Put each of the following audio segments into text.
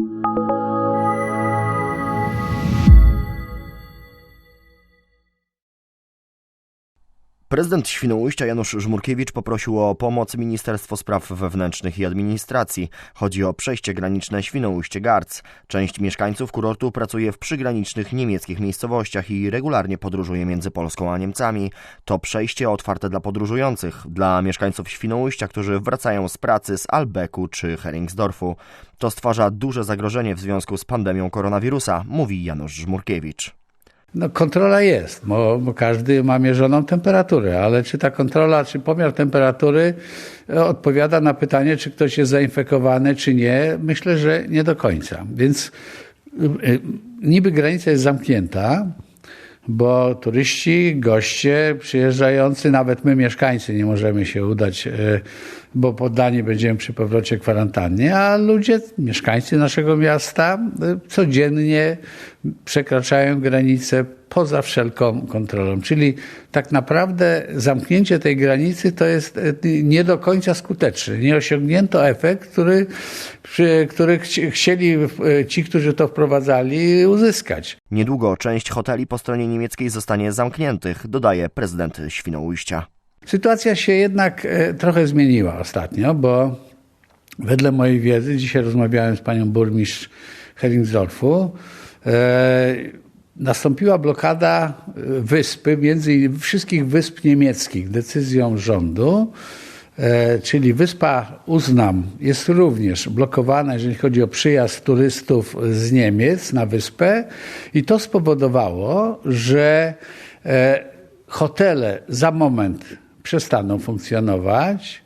you. Prezydent Świnoujścia Janusz Żmurkiewicz poprosił o pomoc Ministerstwo Spraw Wewnętrznych i Administracji. Chodzi o przejście graniczne Świnoujście-Garc. Część mieszkańców kurortu pracuje w przygranicznych niemieckich miejscowościach i regularnie podróżuje między Polską a Niemcami. To przejście otwarte dla podróżujących, dla mieszkańców Świnoujścia, którzy wracają z pracy z Albeku czy Heringsdorfu. To stwarza duże zagrożenie w związku z pandemią koronawirusa, mówi Janusz Żmurkiewicz. No, kontrola jest, bo, bo każdy ma mierzoną temperaturę, ale czy ta kontrola, czy pomiar temperatury e, odpowiada na pytanie, czy ktoś jest zainfekowany, czy nie? Myślę, że nie do końca. Więc y, y, niby granica jest zamknięta, bo turyści, goście przyjeżdżający, nawet my mieszkańcy nie możemy się udać, e, bo poddani będziemy przy powrocie kwarantannie, a ludzie, mieszkańcy naszego miasta e, codziennie przekraczają granice poza wszelką kontrolą. Czyli tak naprawdę zamknięcie tej granicy to jest e, nie do końca skuteczne. Nie osiągnięto efekt, który, który chci- chcieli e, ci, którzy to wprowadzali, uzyskać. Niedługo część hoteli po stronie niemieckiej zostanie zamkniętych, dodaje prezydent Świnoujścia. Sytuacja się jednak e, trochę zmieniła ostatnio, bo wedle mojej wiedzy, dzisiaj rozmawiałem z panią burmistrz Heringsdorfu, nastąpiła blokada e, wyspy, między innymi wszystkich wysp niemieckich decyzją rządu, e, czyli wyspa Uznam jest również blokowana, jeżeli chodzi o przyjazd turystów z Niemiec na wyspę. I to spowodowało, że e, hotele za moment przestaną funkcjonować.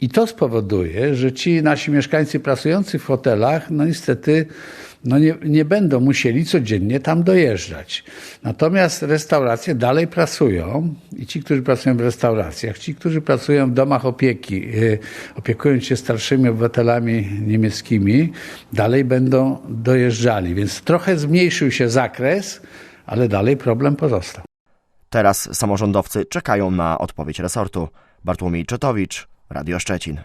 I to spowoduje, że ci nasi mieszkańcy pracujący w hotelach, no niestety, no nie, nie będą musieli codziennie tam dojeżdżać. Natomiast restauracje dalej pracują i ci, którzy pracują w restauracjach, ci, którzy pracują w domach opieki, y, opiekując się starszymi obywatelami niemieckimi, dalej będą dojeżdżali. Więc trochę zmniejszył się zakres, ale dalej problem pozostał. Teraz samorządowcy czekają na odpowiedź resortu. Bartłomiej Czotowicz, Radio Szczecin.